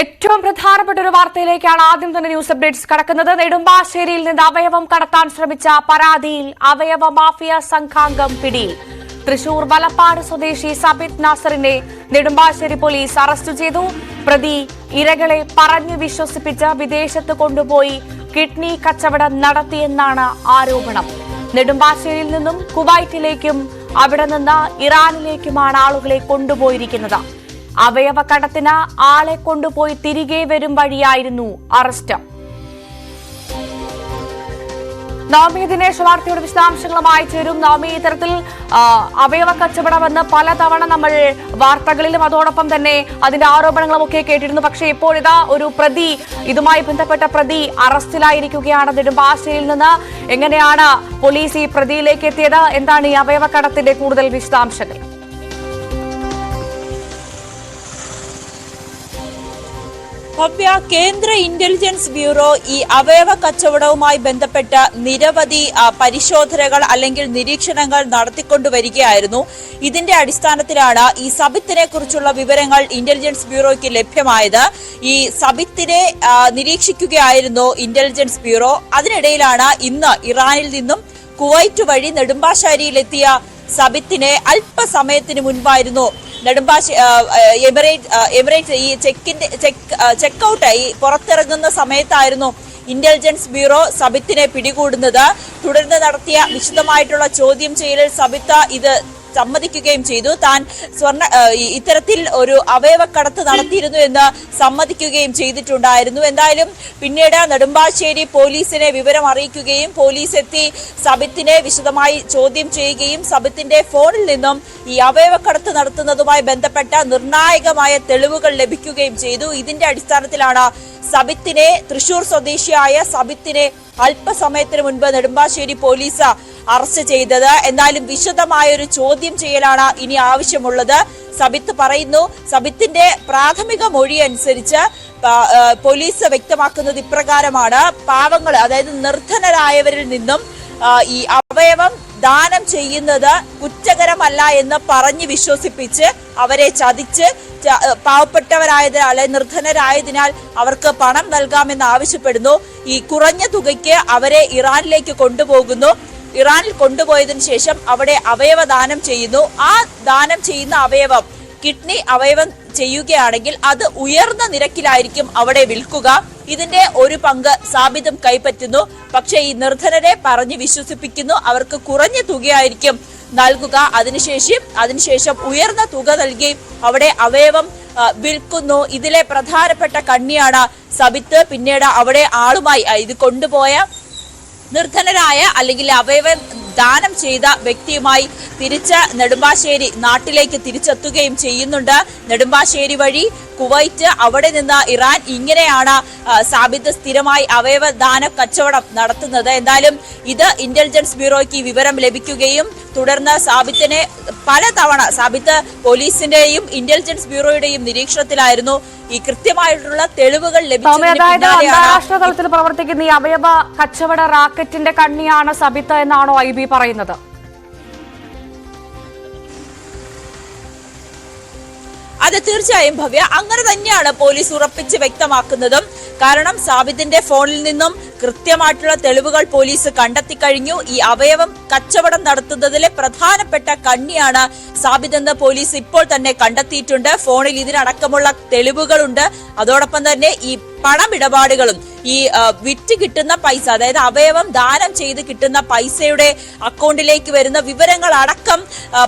ഏറ്റവും പ്രധാനപ്പെട്ട ഒരു വാർത്തയിലേക്കാണ് ആദ്യം തന്നെ ന്യൂസ് അപ്ഡേറ്റ്സ് കടക്കുന്നത്. നെടുമ്പാശ്ശേരിയിൽ നിന്ന് അവയവം കടത്താൻ ശ്രമിച്ച പരാതിയിൽ അവയവ മാഫിയ സംഘാംഗം പിടിയിൽ. തൃശൂർ വലപ്പാട് സ്വദേശി സബിത് നാസറിനെ നെടുമ്പാശ്ശേരി പോലീസ് അറസ്റ്റ് ചെയ്തു. പ്രതി ഇരകളെ പറഞ്ഞു വിശ്വസിപ്പിച്ച് വിദേശത്ത് കൊണ്ടുപോയി കിഡ്നി കച്ചവടം നടത്തിയെന്നാണ് ആരോപണം. നെടുമ്പാശ്ശേരിയിൽ നിന്നും കുവൈറ്റിലേക്കും അവിടെ നിന്ന് ഇറാനിലേക്കുമാണ് ആളുകളെ കൊണ്ടുപോയിരിക്കുന്നത്. അവയവ കടത്തിന് ആളെ കൊണ്ടുപോയി തിരികെ വരും വഴിയായിരുന്നു അറസ്റ്റ്. നവമി ദിനേശ് വാർത്തയുടെ വിശദാംശങ്ങളുമായി ചേരും. നവമി ഇത്തരത്തിൽ അവയവ കച്ചവടമെന്ന് പലതവണ നമ്മൾ വാർത്തകളിലും അതോടൊപ്പം തന്നെ അതിന്റെ ആരോപണങ്ങളും ഒക്കെ കേട്ടിരുന്നു. പക്ഷേ ഇപ്പോൾ ഇതാ ഒരു പ്രതി ഇതുമായി ബന്ധപ്പെട്ട പ്രതി അറസ്റ്റിലായിരിക്കുകയാണ്. നെടുമ്പാശ്ശേരിയിൽ നിന്ന് എങ്ങനെയാണ് പോലീസ് ഈ പ്രതിയിലേക്ക് എത്തിയത്? എന്താണ് ഈ അവയവ കടത്തിന്റെ കൂടുതൽ വിശദാംശങ്ങൾ? ഭവ്യ കേന്ദ്ര ഇന്റലിജൻസ് ബ്യൂറോ ഈ അവയവ കച്ചവടവുമായി ബന്ധപ്പെട്ട നിരവധി പരിശോധനകൾ അല്ലെങ്കിൽ നിരീക്ഷണങ്ങൾ നടത്തിക്കൊണ്ടുവരികയായിരുന്നു. ഇതിന്റെ അടിസ്ഥാനത്തിലാണ് ഈ സബിത്തിനെ കുറിച്ചുള്ള വിവരങ്ങൾ ഇന്റലിജൻസ് ബ്യൂറോയ്ക്ക് ലഭ്യമായത്. ഈ സബിത്തിനെ നിരീക്ഷിക്കുകയായിരുന്നു ഇന്റലിജൻസ് ബ്യൂറോ. അതിനിടയിലാണ് ഇന്ന് ഇറാനിൽ നിന്നും കുവൈറ്റ് വഴി നെടുമ്പാശ്ശേരിയിലെത്തിയ സബിത്തിനെ അല്പസമയത്തിന് മുൻപായിരുന്നു നെടുമ്പാശ്ശേ എമിറേറ്റ് എമിറേറ്റ് ഈ ചെക്കിന്റെ ചെക്ക് ചെക്കൗട്ടായി പുറത്തിറങ്ങുന്ന സമയത്തായിരുന്നു ഇന്റലിജൻസ് ബ്യൂറോ സബിത്തിനെ പിടികൂടുന്നത്. തുടർന്ന് നടത്തിയ വിശദമായിട്ടുള്ള ചോദ്യം ചെയ്യലിൽ സബിത്ത ഇത് സമ്മതിക്കുകയും ചെയ്തു. താൻ സ്വർണ ഇത്തരത്തിൽ ഒരു അവയവക്കടത്ത് നടത്തിയിരുന്നു എന്ന് സമ്മതിക്കുകയും ചെയ്തിട്ടുണ്ടായിരുന്നു. എന്തായാലും പിന്നീട് നെടുമ്പാശ്ശേരി പോലീസിനെ വിവരം അറിയിക്കുകയും പോലീസ് എത്തി സബിത്തിനെ വിശദമായി ചോദ്യം ചെയ്യുകയും സബിത്തിന്റെ ഫോണിൽ നിന്നും ഈ അവയവക്കടത്ത് നടത്തുന്നതുമായി ബന്ധപ്പെട്ട നിർണായകമായ തെളിവുകൾ ലഭിക്കുകയും ചെയ്തു. ഇതിന്റെ അടിസ്ഥാനത്തിലാണ് സബിത്തിനെ തൃശൂർ സ്വദേശിയായ സബിത്തിനെ അല്പസമയത്തിന് മുൻപ് നെടുമ്പാശ്ശേരി പോലീസ് അറസ്റ്റ് ചെയ്തത്. എന്നാലും വിശദമായ ഒരു ചോദ്യം ചെയ്യലാണ് ഇനി ആവശ്യമുള്ളത്. സബിത്ത് പറയുന്നു സബിത്തിന്റെ പ്രാഥമിക മൊഴി അനുസരിച്ച് പോലീസ് വ്യക്തമാക്കുന്നത് ഇപ്രകാരമാണ്. പാവങ്ങൾ അതായത് നിർധനരായവരിൽ നിന്നും ഈ അവയവം ദാനം ചെയ്യുന്നത് കുറ്റകരമല്ല എന്ന് പറഞ്ഞ് വിശ്വസിപ്പിച്ച് അവരെ ചതിച്ച് പാവപ്പെട്ടവരായതിനാൽ നിർധനരായതിനാൽ അവർക്ക് പണം നൽകാമെന്ന് ആവശ്യപ്പെടുന്നു. ഈ കുറഞ്ഞ തുകയ്ക്ക് അവരെ ഇറാനിലേക്ക് കൊണ്ടുപോകുന്നു. ഇറാനിൽ കൊണ്ടുപോയതിനു ശേഷം അവിടെ അവയവ ദാനം ചെയ്യുന്നു. ആ ദാനം ചെയ്യുന്ന അവയവം കിഡ്നി അവയവം ചെയ്യുകയാണെങ്കിൽ അത് ഉയർന്ന നിരക്കിലായിരിക്കും അവിടെ വിൽക്കുക. ഇതിന്റെ ഒരു പങ്ക് സാബിതം കൈപ്പറ്റുന്നു. പക്ഷേ ഈ നിർധനരെ പറഞ്ഞ് വിശ്വസിപ്പിക്കുന്നു. അവർക്ക് കുറഞ്ഞ തുകയായിരിക്കും നൽകുക. അതിനുശേഷം അതിനുശേഷം ഉയർന്ന തുക നൽകി അവിടെ അവയവം വിൽക്കുന്നു. ഇതിലെ പ്രധാനപ്പെട്ട കണ്ണിയാണ് സബിത്ത്. പിന്നീട് അവിടെ ആളുമായി ഇത് കൊണ്ടുപോയ നിർധനരായ അല്ലെങ്കിൽ അവയവം ദാനം ചെയ്ത വ്യക്തിയുമായി തിരിച്ച് നെടുമ്പാശ്ശേരി നാട്ടിലേക്ക് തിരിച്ചെത്തുകയും ചെയ്യുന്നുണ്ട്. നെടുമ്പാശ്ശേരി വഴി കുവൈറ്റ് അവിടെ നിന്ന് ഇറാൻ ഇങ്ങനെയാണ് സാബിത്ത് സ്ഥിരമായി അവയവദാന കച്ചവടം നടത്തുന്നത്. എന്തായാലും ഇത് ഇന്റലിജൻസ് ബ്യൂറോയ്ക്ക് വിവരം ലഭിക്കുകയും തുടർന്ന് സാബിത്തിനെ പലതവണ സാബിത്ത് പോലീസിന്റെയും ഇന്റലിജൻസ് ബ്യൂറോയുടെയും നിരീക്ഷണത്തിലായിരുന്നു. ഈ കൃത്യമായിട്ടുള്ള തെളിവുകൾ അതായത് അന്താരാഷ്ട്ര തലത്തിൽ പ്രവർത്തിക്കുന്ന ഈ അവയവ കച്ചവട റാക്കറ്റിന്റെ കണ്ണിയാണ് സബിത്ത എന്നാണോ ഐ ബി പറയുന്നത്? തീർച്ചയായും ഭവ്യ. അങ്ങനെ തന്നെയാണ് പോലീസ് ഉറപ്പിച്ച് വ്യക്തമാക്കുന്നതും. കാരണം സാബിത്തിന്റെ ഫോണിൽ നിന്നും കൃത്യമായിട്ടുള്ള തെളിവുകൾ പോലീസ് കണ്ടെത്തി കഴിഞ്ഞു. ഈ അവയവം കച്ചവടം നടത്തുന്നതിലെ പ്രധാനപ്പെട്ട കണ്ണിയാണ് സാബിദ് എന്ന് പോലീസ് ഇപ്പോൾ തന്നെ കണ്ടെത്തിയിട്ടുണ്ട്. ഫോണിൽ ഇതിനടക്കമുള്ള തെളിവുകളുണ്ട്. അതോടൊപ്പം തന്നെ ഈ പണമിടപാടുകളും ഈ വിറ്റ് കിട്ടുന്ന പൈസ അതായത് അവയവം ദാനം ചെയ്ത് കിട്ടുന്ന പൈസയുടെ അക്കൗണ്ടിലേക്ക് വരുന്ന വിവരങ്ങൾ അടക്കം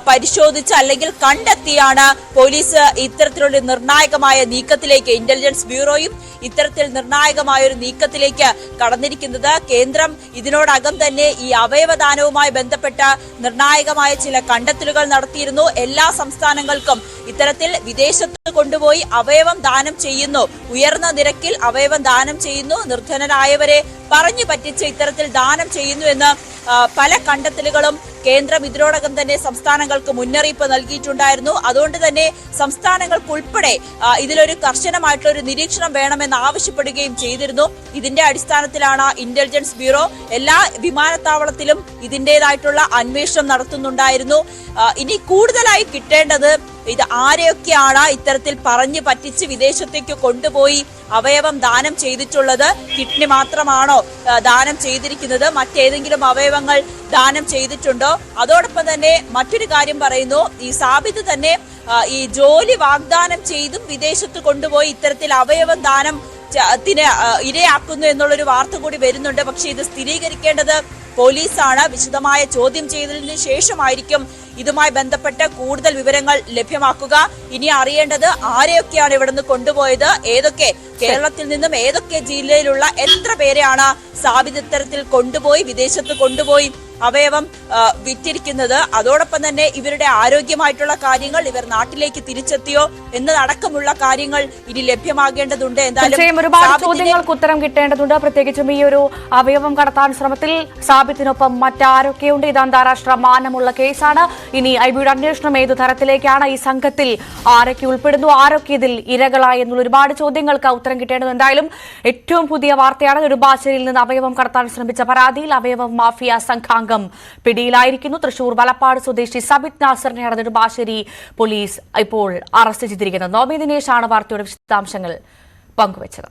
പരിശോധിച്ച് അല്ലെങ്കിൽ കണ്ടെത്തിയാണ് പോലീസ് ഇത്തരത്തിലുള്ള നിർണായകമായ നീക്കത്തിലേക്ക് ഇന്റലിജൻസ് ബ്യൂറോയും ഇത്തരത്തിൽ നിർണായകമായ ഒരു നീക്കത്തിലേക്ക് കടന്നിരിക്കുന്നത്. കേന്ദ്രം ഇതിനോടകം തന്നെ ഈ അവയവദാനവുമായി ബന്ധപ്പെട്ട നിർണായകമായ ചില കണ്ടെത്തലുകൾ നടത്തിയിരുന്നു. എല്ലാ സംസ്ഥാനങ്ങൾക്കും ഇത്തരത്തിൽ വിദേശത്ത് കൊണ്ടുപോയി അവയവം ദാനം ചെയ്യുന്നു. ഉയർന്ന നിരക്കിൽ അവയവം ദാനം ചെയ്യുന്നു. നിർധനരായവരെ പറഞ്ഞു പറ്റിച്ച് ഇത്തരത്തിൽ ദാനം ചെയ്യുന്നു എന്ന് പല കണ്ടെത്തലുകളും കേന്ദ്രം ഇതിനോടകം തന്നെ സംസ്ഥാനങ്ങൾക്ക് മുന്നറിയിപ്പ് നൽകിയിട്ടുണ്ടായിരുന്നു. അതുകൊണ്ട് തന്നെ സംസ്ഥാനങ്ങൾക്കുൾപ്പെടെ ഇതിലൊരു കർശനമായിട്ടുള്ള ഒരു നിരീക്ഷണം വേണമെന്ന് ആവശ്യപ്പെടുകയും ചെയ്തിരുന്നു. ഇതിന്റെ അടിസ്ഥാനത്തിലാണ് ഇന്റലിജൻസ് ബ്യൂറോ എല്ലാ വിമാനത്താവളത്തിലും ഇതിന്റേതായിട്ടുള്ള അന്വേഷണം നടത്തുന്നുണ്ടായിരുന്നു. ഇനി കൂടുതലായി കിട്ടേണ്ടത് ഇത് ആരെയൊക്കെയാണ് ഇത്തരത്തിൽ പറഞ്ഞു പറ്റിച്ച് വിദേശത്തേക്ക് കൊണ്ടുപോയി അവയവം ദാനം ചെയ്തിട്ടുള്ളത്? കിഡ്നി മാത്രമാണോ ദാനം ചെയ്തിരിക്കുന്നത്? മറ്റേതെങ്കിലും അവയവങ്ങൾ ദാനം ചെയ്തിട്ടുണ്ടോ? അതോടൊപ്പം തന്നെ മറ്റൊരു കാര്യം പറയുന്നു. ഈ സാബിത് തന്നെ ഈ ജോലി വാഗ്ദാനം ചെയ്തും വിദേശത്ത് കൊണ്ടുപോയി ഇത്തരത്തിൽ അവയവം ദാനം ത്തിന് ഇരയാക്കുന്നു എന്നുള്ളൊരു വാർത്ത കൂടി വരുന്നുണ്ട്. പക്ഷേ ഇത് സ്ഥിരീകരിക്കേണ്ടത് പോലീസാണ്. വിശദമായ ചോദ്യം ചെയ്തതിനു ശേഷമായിരിക്കും ഇതുമായി ബന്ധപ്പെട്ട് കൂടുതൽ വിവരങ്ങൾ ലഭ്യമാക്കുക. ഇനി അറിയേണ്ടത് ആരെയൊക്കെയാണ് ഇവിടെ നിന്ന് കൊണ്ടുപോയത്? ഏതൊക്കെ കേരളത്തിൽ നിന്നും ഏതൊക്കെ ജില്ലയിലുള്ള എത്ര പേരെയാണ് സാബിത് ഇത്തരത്തിൽ കൊണ്ടുപോയി വിദേശത്ത് കൊണ്ടുപോയി അവയവം വിറ്റിരിക്കുന്നത്. അതോടൊപ്പം തന്നെ ഇവരുടെ ആരോഗ്യമായിട്ടുള്ള കാര്യങ്ങൾ ഇവർ നാട്ടിലേക്ക് തിരിച്ചെത്തിയോ എന്നതടക്കമുള്ള കാര്യങ്ങൾ ഇനി ലഭ്യമാകേണ്ടതുണ്ട്. എന്തായാലും ഒരുപാട് ചോദ്യങ്ങൾക്ക് ഉത്തരം കിട്ടേണ്ടതുണ്ട്. പ്രത്യേകിച്ചും ഈ ഒരു അവയവം കടത്താൻ ശ്രമത്തിൽ സാബിത്തിനൊപ്പം മറ്റാരൊക്കെയുണ്ട്? ഇത് അന്താരാഷ്ട്ര മാനമുള്ള കേസാണ്. ഇനി ഐബിയുടെ അന്വേഷണം ഏതു തരത്തിലേക്കാണ് ഈ സംഘത്തിൽ ആരൊക്കെ ഉൾപ്പെടുന്നു? ആരൊക്കെ ഇതിൽ ഇരകളായി എന്നുള്ള ഒരുപാട് ചോദ്യങ്ങൾക്ക് ഉത്തരം കിട്ടേണ്ടത് എന്തായാലും ഏറ്റവും പുതിയ വാർത്തയാണ്. നെടുമ്പാശ്ശേരിയിൽ നിന്ന് അവയവം കടത്താൻ ശ്രമിച്ച പരാതിയിൽ അവയവം മാഫിയ സംഘാംഗം പിടിയിലായിരിക്കുന്നു. തൃശൂർ വലപ്പാട് സ്വദേശി സബിത് നാസറിനെ നാസറിനെയാണ് നെടുമ്പാശ്ശേരി പോലീസ് ഇപ്പോൾ അറസ്റ്റ് ചെയ്തിരിക്കുന്നത് നോബി ദിനേശാണ് വാർത്തയുടെ വിശദാംശങ്ങൾ പങ്കുവച്ചത്.